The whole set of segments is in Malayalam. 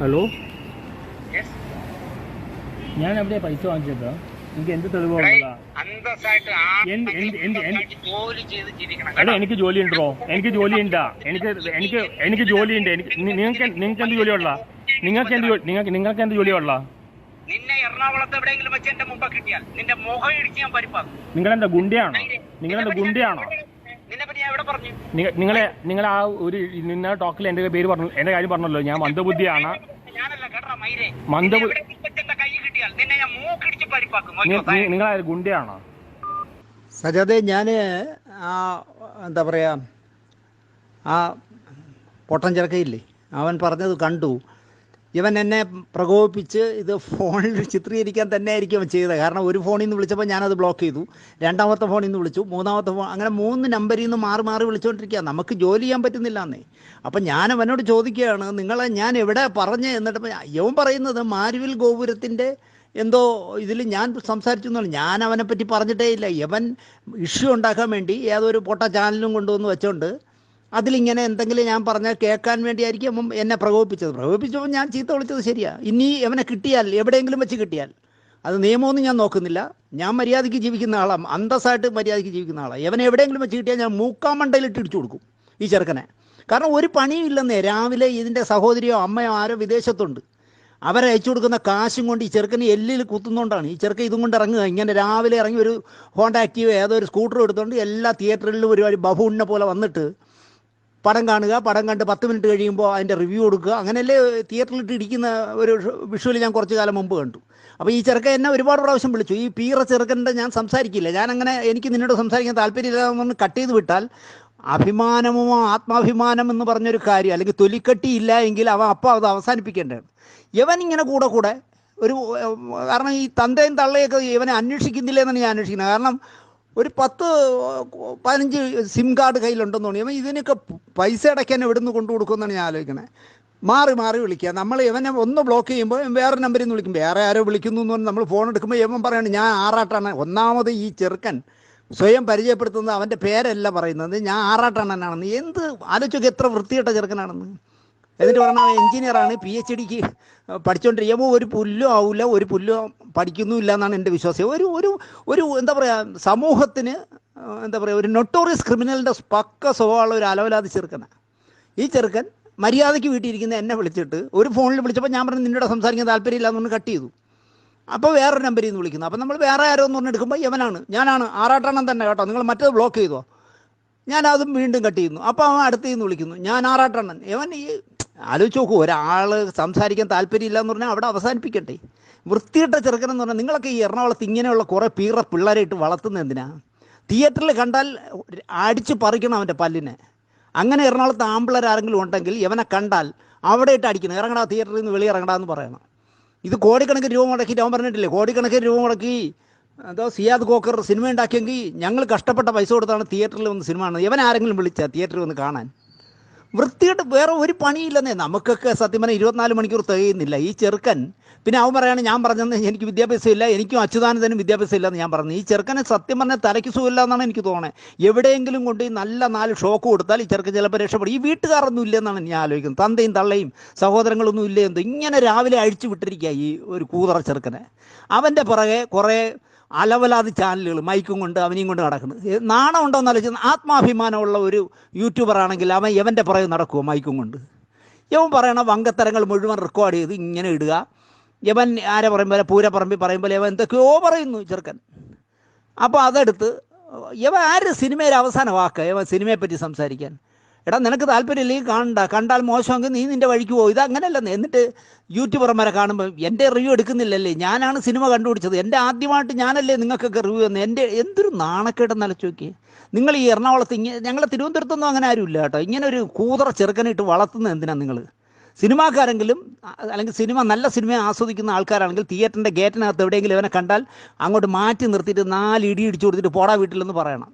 ഹലോ ഞാൻ എവിടെയാ പൈസ വാങ്ങിച്ചത്. എനിക്ക് എന്ത് തെളിവാണ് ജോലി എനിക്ക് ജോലി ഉണ്ടോ എനിക്ക് ജോലി ഉണ്ടാ എനിക്ക് എനിക്ക് എനിക്ക് ജോലി ഉണ്ട് എനിക്ക് നിങ്ങൾക്ക് നിങ്ങൾക്ക് എന്ത് ജോലി ഉള്ള നിങ്ങൾക്ക് എന്ത് നിങ്ങൾക്ക് നിങ്ങൾക്ക് എന്ത് ജോലിയുള്ള നിന്നെ എറണാകുളത്ത് എവിടെയെങ്കിലും വെച്ച് എന്റെ മുമ്പ് കിട്ടിയാൽ നിന്റെ മുഖം ഇടിച്ച് ഞാൻ പരിപ്പാക്കും. നിങ്ങളെന്താ ഗുണ്ടയാണോ? നിങ്ങളെന്താ ഗുണ്ടയാണോ നിന്നെ പറ്റി ഞാൻ എവിടെ പറഞ്ഞു നിങ്ങ- നിങ്ങളെ നിങ്ങൾ ആ ഒരു നിന്ന ടോക്കിൽ എന്റെ പേര് പറഞ്ഞു എന്റെ കാര്യം പറഞ്ഞല്ലോ. ഞാൻ മന്ദബുദ്ധിയാണ്. ഞാനല്ല കേട്ടോ മൈരേ. മന്ദബു- നിന്നെ എവിടെയെങ്കിലും വെച്ച് എന്റെ കൈ കിട്ടിയാൽ? നിന്നെ ഞാൻ മൂക്കിടിച്ച് പരിപ്പാക്കും. നി- നോക്കിയോ, നി- നിങ്ങൾ ഗുണ്ടയാണോ? സജാദെ ഞാൻ ആ എന്താ പറയാ ആ പൊട്ടൻ ചിറക്കയില്ലേ? അവൻ പറഞ്ഞത് കണ്ടു. ഇവൻ എന്നെ പ്രകോപിപ്പിച്ച് ഇത് ഫോണിൽ ചിത്രീകരിക്കാൻ തന്നെ ആയിരിക്കും ചെയ്തത്. കാരണം ഒരു ഫോണിൽ നിന്ന് വിളിച്ചപ്പോൾ ഞാനത് ബ്ലോക്ക് ചെയ്തു. രണ്ടാമത്തെ ഫോണിൽ നിന്ന് വിളിച്ചു. മൂന്നാമത്തെ ഫോൺ അങ്ങനെ മൂന്ന് നമ്പറിൽ നിന്ന് മാറി മാറി വിളിച്ചുകൊണ്ടിരിക്കുക നമുക്ക് ജോലി ചെയ്യാൻ പറ്റുന്നില്ല എന്നേ അപ്പം ഞാൻ അവനോട് ചോദിക്കുകയാണ് നിങ്ങളെ ഞാൻ എവിടെ പറഞ്ഞ്? എന്നിട്ട് യവൻ പറയുന്നത് മാരുവിൽ ഗോപുരത്തിന്റെ എന്തോ ഇതിൽ ഞാൻ സംസാരിച്ചു എന്നല്ല ഞാൻ അവനെപ്പറ്റി പറ്റി പറഞ്ഞിട്ടേ ഇല്ല. യവൻ ഇഷ്യൂ ഉണ്ടാക്കാൻ വേണ്ടി ഏതൊരു പൊട്ട ചാനലും കൊണ്ടുവന്ന് വെച്ചോണ്ട് അതിലിങ്ങനെ എന്തെങ്കിലും ഞാൻ പറഞ്ഞാൽ കേൾക്കാൻ വേണ്ടിയായിരിക്കും എന്നെ പ്രകോപിപ്പിച്ചത്. പ്രകോപിപ്പിച്ചപ്പോൾ ഞാൻ ചീത്ത വിളിച്ചത് ശരിയാ. ഇനി അവനെ കിട്ടിയാൽ എവിടെയെങ്കിലും വെച്ച് കിട്ടിയാൽ. അത് നിയമമൊന്നും ഞാൻ നോക്കുന്നില്ല. ഞാൻ മര്യാദയ്ക്ക് ജീവിക്കുന്ന ആളാണ് അന്തസ്സായിട്ട് മര്യാദയ്ക്ക് ജീവിക്കുന്ന ആളാണ് എവനെ എവിടെയെങ്കിലും വെച്ച് കിട്ടിയാൽ ഞാൻ മൂക്കാമണ്ടയിലിട്ട് ഇടിച്ചു കൊടുക്കും ഈ ചെറുക്കനെ. കാരണം ഒരു പണിയും ഇല്ലെന്നേ. രാവിലെ ഇതിന്റെ സഹോദരിയോ അമ്മയോ ആരോ വിദേശത്തുണ്ട്. അവരെ അയച്ചു കൊടുക്കുന്ന കാശും കൊണ്ട് ഈ ചെറുക്കന് എല്ലിൽ കുത്തുന്നതുകൊണ്ടാണ് ഈ ചെറുക്കൻ ഇതും കൊണ്ട് ഇറങ്ങുക. ഇങ്ങനെ രാവിലെ ഇറങ്ങി ഒരു ഹോണ്ട ആക്റ്റീവ് ഏതോ ഒരു സ്കൂട്ടർ എടുത്തുകൊണ്ട് എല്ലാ തിയേറ്ററിലും ഒരു ബഹുണ്ണെ പോലെ വന്നിട്ട് പടം കാണുക പടം കണ്ട് പത്ത് മിനിറ്റ് കഴിയുമ്പോൾ അതിന്റെ റിവ്യൂ കൊടുക്കുക. അങ്ങനെയല്ലേ തിയേറ്ററിലിട്ട് ഇരിക്കുന്ന ഒരു വിഷുവൽ ഞാൻ കുറച്ച് കാലം മുമ്പ് കണ്ടു. അപ്പോൾ ഈ ചെറുക്കൻ എന്നെ ഒരുപാട് പ്രാവശ്യം വിളിച്ചു. ഈ പീറ ചെറുക്കന്റെ ഞാൻ സംസാരിക്കില്ല. ഞാൻ അങ്ങനെ എനിക്ക് നിന്നോട് സംസാരിക്കാൻ താല്പര്യമില്ലാന്ന് കട്ട് ചെയ്ത് വിട്ടാൽ അഭിമാനമോ ആത്മാഭിമാനം എന്ന് പറഞ്ഞൊരു കാര്യം അല്ലെങ്കിൽ തൊലിക്കട്ടി ഇല്ല എങ്കിൽ അവൻ അപ്പം അത് അവസാനിപ്പിക്കേണ്ടതാണ് ഇവൻ ഇങ്ങനെ കൂടെ കൂടെ ഒരു കാരണം ഈ തന്തയും തള്ളയൊക്കെ ഇവനെ അന്വേഷിക്കുന്നില്ല എന്നാണ് ഞാൻ അന്വേഷിക്കുന്നത്. കാരണം ഒരു പത്ത് പതിനഞ്ച് സിം കാർഡ് കയ്യിലുണ്ടെന്ന് തോന്നി. ഇതിനൊക്കെ പൈസ അടയ്ക്കാൻ എവിടുന്ന് കൊണ്ടു കൊടുക്കുമെന്നാണ് ഞാൻ ആലോചിക്കണേ മാറി മാറി വിളിക്കുക. നമ്മൾ ഇവനെ ഒന്ന് ബ്ലോക്ക് ചെയ്യുമ്പോൾ വേറെ നമ്പറിൽ നിന്ന് വിളിക്കും. വേറെ ആരോ വിളിക്കുന്നു എന്ന് പറഞ്ഞ് നമ്മൾ ഫോൺ എടുക്കുമ്പോൾ ഇവൻ പറയാണ് ഞാൻ ആറാട്ടാണ്. ഒന്നാമത് ഈ ചെറുക്കൻ സ്വയം പരിചയപ്പെടുത്തുന്നത് അവന്റെ പേരല്ല പറയുന്നത്. ഞാൻ ആറാട്ടണ്ണനാണെന്ന് എന്ത് ആലോചിച്ചൊക്കെ എത്ര വൃത്തികെട്ട ചെറുക്കനാണെന്ന്. എന്നിട്ട് പറഞ്ഞാൽ എഞ്ചിനീയറാണ് പി എച്ച് ഡിക്ക് പഠിച്ചുകൊണ്ടിരിക്കുമ്പോൾ ഒരു പുല്ലും ആവില്ല ഒരു പുല്ലും പഠിക്കുന്നുമില്ല എന്നാണ് എന്റെ വിശ്വാസം. ഒരു ഒരു ഒരു എന്താ പറയുക സമൂഹത്തിന് എന്താ പറയുക ഒരു നൊട്ടോറിയസ് ക്രിമിനലിന്റെ പക്ക സ്വഭാവമുള്ള ഒരു അലവലാതി ചെറുക്കനാണ് ഈ ചെറുക്കൻ മര്യാദയ്ക്ക് വീട്ടിലിരിക്കുന്ന എന്നെ വിളിച്ചിട്ട് ഒരു ഫോണിൽ വിളിച്ചപ്പോൾ ഞാൻ പറഞ്ഞു നിന്നോട് സംസാരിക്കാൻ താല്പര്യമില്ല എന്ന് കട്ട് ചെയ്തു. അപ്പോൾ വേറൊരു നമ്പറിൽ നിന്ന് വിളിക്കുന്നു. അപ്പോൾ നമ്മൾ വേറെ ആരോ എന്ന് പറഞ്ഞ് എടുക്കുമ്പോൾ ഞാനാണ് ആറാട്ടെണ്ണം തന്നെ കേട്ടോ. നിങ്ങൾ മറ്റേത് ബ്ലോക്ക് ചെയ്തോ. ഞാൻ അതും വീണ്ടും കട്ട് ചെയ്യുന്നു. അപ്പോൾ അവൻ അടുത്ത് നിന്ന് വിളിക്കുന്നു. ഞാൻ ആറാട്ടെണ്ണൻ ഇവൻ ഈ ആലോചിച്ച് നോക്കൂ ഒരാൾ സംസാരിക്കാൻ താല്പര്യമില്ല എന്ന് പറഞ്ഞാൽ അവിടെ അവസാനിപ്പിക്കട്ടെ. വൃത്തിയിട്ട ചെറുക്കനെന്ന് പറഞ്ഞാൽ നിങ്ങളൊക്കെ ഈ എറണാകുളത്ത് ഇങ്ങനെയുള്ള കുറേ പീറ പിള്ളേരായിട്ട് വളർത്തുന്നത് എന്തിനാ? തിയേറ്ററിൽ കണ്ടാൽ അടിച്ച് പറിക്കണം അവന്റെ പല്ലിനെ. അങ്ങനെ എറണാകുളത്ത് ആമ്പിളർ ആരെങ്കിലും ഉണ്ടെങ്കിൽ ഇവനെ കണ്ടാൽ അവിടെ ഇട്ട് അടിക്കണം. ഇറങ്ങടാ തിയേറ്ററിൽ നിന്ന് വെളിയിറങ്ങടാ എന്ന് പറയണം. ഇത് കോടിക്കണക്കിന് രൂപ മുടക്കി അവൻ പറഞ്ഞിട്ടില്ലേ? കോടിക്കണക്കിന് രൂപ മുടക്കി എന്തോ സിയാദ് കോക്കർ സിനിമ ഉണ്ടാക്കിയെങ്കിൽ ഞങ്ങൾ കഷ്ടപ്പെട്ട പൈസ കൊടുത്താണ് തിയേറ്ററിൽ വന്ന് സിനിമ കാണുന്നത്. ഇവൻ ആരെങ്കിലും വിളിച്ചാൽ തിയേറ്ററിൽ വന്ന് കാണാൻ? വൃത്തിയായിട്ട് വേറെ ഒരു പണിയില്ലെന്നേ. നമുക്കൊക്കെ സത്യം പറഞ്ഞാൽ ഇരുപത്തിനാല് മണിക്കൂർ തികയുന്നില്ല. ഈ ചെറുക്കൻ പിന്നെ അവൻ പറയാണ് ഞാൻ പറഞ്ഞത് എനിക്ക് വിദ്യാഭ്യാസം ഇല്ല. എനിക്കും അച്യുതാനന്ദനും വിദ്യാഭ്യാസം ഇല്ലെന്ന് ഞാൻ പറഞ്ഞു. ഈ ചെറുക്കനെ സത്യം പറഞ്ഞാൽ തലയ്ക്ക് സുഖമില്ല എന്നാണ് എനിക്ക് തോന്നുന്നത് എവിടെയെങ്കിലും കൊണ്ട് ഈ നല്ല നാല് ഷോക്ക് കൊടുത്താൽ ഈ ചെറുക്കൻ ചിലപ്പോൾ രക്ഷപ്പെടും. ഈ വീട്ടുകാരൊന്നും ഇല്ലെന്നാണ് ഞാൻ ആലോചിക്കുന്നത്. തന്തയും തള്ളയും സഹോദരങ്ങളൊന്നും ഇല്ലേ എന്തോ? ഇങ്ങനെ രാവിലെ അഴിച്ചു വിട്ടിരിക്കുക ഈ ഒരു കൂതറ ചെറുക്കനെ. അവന്റെ പുറകെ കുറേ അലവലാതി ചാനലുകൾ മൈക്കും കൊണ്ട് അവനെയും കൊണ്ട് നടക്കുന്നത്. നാണം ഉണ്ടോ എന്ന് ആലോചിച്ച് ആത്മാഭിമാനമുള്ള ഒരു യൂട്യൂബർ ആണെങ്കിൽ അവൻ എവന്റെ പുറകെ നടക്കുമോ മൈക്കും കൊണ്ട്? ഇവൻ പറയണ വങ്കത്തരങ്ങൾ മുഴുവൻ റെക്കോർഡ് ചെയ്ത് ഇങ്ങനെ ഇടുക. ഇവൻ ആരെ പറയും പോലെ പറമ്പി പറയും പോലെ ഇവൻ എന്തൊക്കെയോ പറയുന്നു ചെറുക്കൻ. അപ്പോൾ അതെടുത്ത് യവൻ ആര് സിനിമയിൽ അവസാന വാക്ക്? ഇവൻ സിനിമയെ പറ്റി സംസാരിക്കാൻ. എടാ നിനക്ക് താല്പര്യമില്ലെങ്കിൽ കാണണ്ട കണ്ടാൽ മോശമെങ്കിൽ നീ നിന്റെ വഴിക്ക് പോകും ഇത് അങ്ങനെയല്ലെന്ന് എന്നിട്ട് യൂട്യൂബർമാരെ കാണുമ്പോൾ എന്റെ റിവ്യൂ എടുക്കുന്നില്ലല്ലേ? ഞാനാണ് സിനിമ കണ്ടുപിടിച്ചത്. എന്റെ ആദ്യമായിട്ട് ഞാനല്ലേ നിങ്ങൾക്കൊക്കെ റിവ്യൂ തന്നെ? എന്റെ എന്തൊരു നാണക്കേടെന്ന് അലച്ചു നോക്കി നിങ്ങൾ ഈ എറണാകുളത്ത് ഇങ്ങനെ ഞങ്ങളെ തിരുവനന്തപുരത്തൊന്നും അങ്ങനെ ആരുമില്ല കേട്ടോ. ഇങ്ങനെ ഒരു കൂതറ ചെറുക്കനിട്ട് വളർത്തുന്നത് എന്തിനാണ് നിങ്ങൾ സിനിമാക്കാരെങ്കിലും അല്ലെങ്കിൽ സിനിമ നല്ല സിനിമ ആസ്വദിക്കുന്ന ആൾക്കാരാണെങ്കിൽ തിയേറ്ററിന്റെ ഗേറ്റിനകത്ത് എവിടെയെങ്കിലും ഇവനെ കണ്ടാൽ അങ്ങോട്ട് മാറ്റി നിർത്തിയിട്ട് നാല് ഇടി ഇടിച്ചു കൊടുത്തിട്ട് പോടാ വീട്ടിലെന്ന് പറയണം.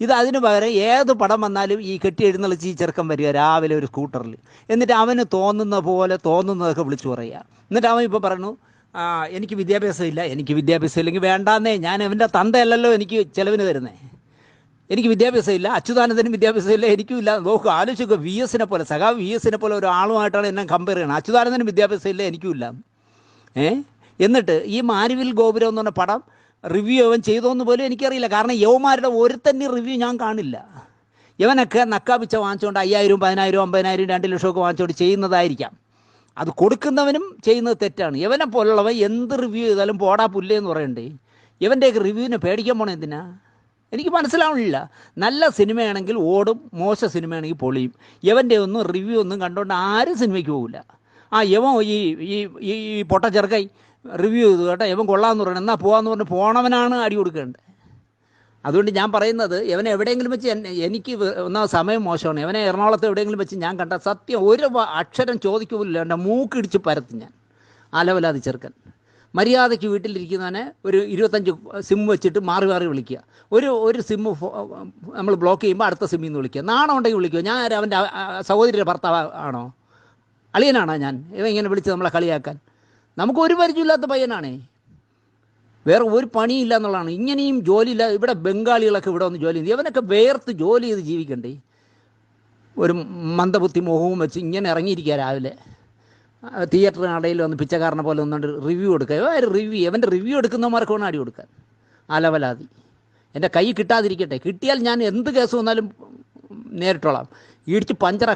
ഇത് അതിന് പകരം ഏത് പടം വന്നാലും ഈ കെട്ടി എഴുന്നള്ളിച്ച് ഈ ചെറുക്കൻ വരിക രാവിലെ ഒരു സ്കൂട്ടറിൽ. എന്നിട്ട് അവന് തോന്നുന്ന പോലെ തോന്നുന്നതൊക്കെ വിളിച്ചു പറയുക. എന്നിട്ട് അവൻ ഇപ്പോൾ പറഞ്ഞു എനിക്ക് വിദ്യാഭ്യാസം ഇല്ല എനിക്ക് വിദ്യാഭ്യാസം ഇല്ലെങ്കിൽ വേണ്ടാന്നേ. ഞാൻ അവന്റെ തന്തയല്ലല്ലോ എനിക്ക് ചിലവിന് തരുന്നേ. എനിക്ക് വിദ്യാഭ്യാസം ഇല്ല അച്യുതാനന്ദനും വിദ്യാഭ്യാസം ഇല്ല എനിക്കും ഇല്ല. നോക്കുക ആലോചിക്കുക വി എസിനെ പോലെ സഖാവ് വി എസിനെ പോലെ ഒരാളുമായിട്ടാണ് എന്നെ കമ്പയർ ചെയ്യണം അച്യുതാനന്ദനും വിദ്യാഭ്യാസം ഇല്ല എനിക്കും ഇല്ല. ഏ? എന്നിട്ട് ഈ മാരുവിൽ ഗോപുരം എന്ന് പറഞ്ഞ പടം റിവ്യൂ അവൻ ചെയ്തോന്ന് പോലും എനിക്കറിയില്ല. കാരണം യവന്മാരുടെ തന്നെ റിവ്യൂ ഞാൻ കാണില്ല. ഇവനൊക്കെ നക്കാപിച്ച വാങ്ങിച്ചുകൊണ്ട് അയ്യായിരം പതിനായിരം അമ്പതിനായിരം രണ്ട് ലക്ഷമൊക്കെ വാങ്ങിച്ചുകൊണ്ട് ചെയ്യുന്നതായിരിക്കാം. അത് കൊടുക്കുന്നവനും ചെയ്യുന്നത് തെറ്റാണ്. ഇവനെ പോലുള്ളവൻ എന്ത് റിവ്യൂ ചെയ്താലും പോടാ പുല്ലേ എന്ന് പറയണ്ടേ? ഇവന്റെയൊക്കെ റിവ്യൂവിനെ പേടിക്കാൻ പോണേ എന്തിനാ? എനിക്ക് മനസ്സിലാവണില്ല. നല്ല സിനിമയാണെങ്കിൽ ഓടും മോശ സിനിമയാണെങ്കിൽ പൊളിയും. ഇവന്റെ ഒന്നും റിവ്യൂ ഒന്നും കണ്ടുകൊണ്ട് ആരും സിനിമയ്ക്ക് പോകില്ല ആ യവൻ ഈ ഈ ഈ ഈ പൊട്ട ചെറുക്കൈ റിവ്യൂ ചെയ്തു. കേട്ടോ ഇവൻ കൊള്ളാമെന്ന് പറയണം. എന്നാൽ പോകാമെന്ന് പറഞ്ഞ് പോണവനാണ് അടി കൊടുക്കേണ്ടത്. അതുകൊണ്ട് ഞാൻ പറയുന്നത് ഇവനെ എവിടെയെങ്കിലും വെച്ച് എനിക്ക് ഒന്നാ സമയം മോശമാണ്. ഇവനെ എറണാകുളത്ത് എവിടെയെങ്കിലും വെച്ച് ഞാൻ കണ്ട സത്യം ഒരു അക്ഷരം ചോദിക്കുമില്ല എന്റെ മൂക്കിടിച്ച് പരത്തും ഞാൻ. അലവലാതി ചെറുക്കൻ. മര്യാദയ്ക്ക് വീട്ടിലിരിക്കുന്നവനെ ഒരു ഇരുപത്തഞ്ച് സിം വെച്ചിട്ട് മാറി മാറി വിളിക്കുക. ഒരു ഒരു സിം നമ്മൾ ബ്ലോക്ക് ചെയ്യുമ്പോൾ അടുത്ത സിമ്മിൽ നിന്ന് വിളിക്കുക. നാണം ഉണ്ടെങ്കിൽ വിളിക്കുക. ഞാൻ? അവന്റെ സഹോദരിയുടെ ഭർത്താവ് ആണോ? അളിയനാണോ ഞാൻ? ഇവ ഇങ്ങനെ വിളിച്ച് നമ്മളെ കളിയാക്കാൻ. നമുക്ക് ഒരു പരിചയമില്ലാത്ത പയ്യനാണേ. വേറെ ഒരു പണിയില്ല എന്നുള്ളതാണ്. ഇങ്ങനെയും ജോലിയില്ല ഇവിടെ ബംഗാളികളൊക്കെ ഇവിടെ വന്ന് ജോലി ചെയ്തു ഇവനൊക്കെ വേർത്ത് ജോലി ചെയ്ത് ജീവിക്കണ്ടേ? ഒരു മന്ദബുദ്ധി മോഹവും വെച്ച് ഇങ്ങനെ ഇറങ്ങിയിരിക്കുക രാവിലെ. തിയേറ്ററിനിടയിൽ വന്ന് പിച്ചക്കാരനെ പോലെ ഒന്നുകൊണ്ട് റിവ്യൂ എടുക്കുക ഇവൻ റിവ്യൂ അവന്റെ റിവ്യൂ എടുക്കുന്നവന്മാർക്ക് വേണം അടി കൊടുക്കാൻ. അലവലാതി. എന്റെ കൈ കിട്ടാതിരിക്കട്ടെ. കിട്ടിയാൽ ഞാൻ എന്ത് കേസ് വന്നാലും നേരിട്ടോളാം. ഇടിച്ച് പഞ്ചറ